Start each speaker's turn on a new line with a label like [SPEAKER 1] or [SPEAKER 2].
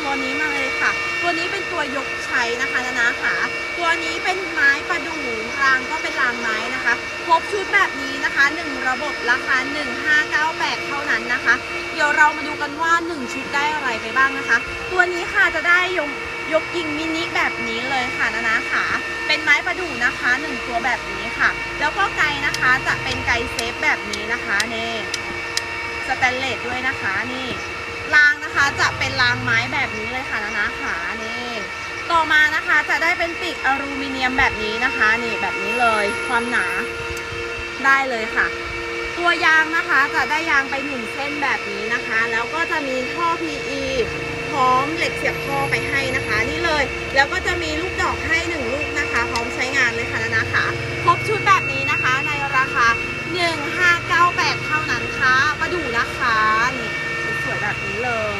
[SPEAKER 1] ตัวนี้มาเลยค่ะ ตัวนี้เป็นตัวยกใช้นะคะนานาค่ะตัวนี้เป็นไม้ประดู่รางก็เป็นรางไม้นะคะครบชุดแบบนี้นะคะ 1 ระบบราคา 1598 เท่านั้นนะคะ เดี๋ยวเรามาดูกันว่า 1 ชุดได้อะไรไปบ้างนะคะ ตัวนี้ค่ะจะได้ยกยกยิงมินิแบบนี้เลยค่ะนานาค่ะเป็นไม้ประดู่นะคะ 1 ตัวแบบนี้ค่ะ แล้วก็ไกนะคะจะเป็นไกเซฟแบบนี้นะคะนี่สแตนเลสด้วยนะคะนี่รางนะคะ จะเป็นรางไม้แบบนี้เลยค่ะนะนะคะนี่ต่อมานะคะจะได้เป็นปีกอลูมิเนียมแบบนี้นะคะนี่แบบนี้เลยความหนาได้เลยค่ะ ตัวยางนะคะจะได้ยางไปหนึ่งเส้นแบบนี้นะคะ แล้วก็จะมีท่อ PE พร้อมเหล็กเสียบท่อไปให้นะคะ นี่เลย แล้วก็จะมีลูกดอกให้หนึ่งลูกนะคะ พร้อมใช้งานเลยค่ะนะนะคะครบชุดแบบนี้นะคะในราคา 1598 เท่านั้นค่ะมาดูนะคะนี่สวยๆแบบนี้เลย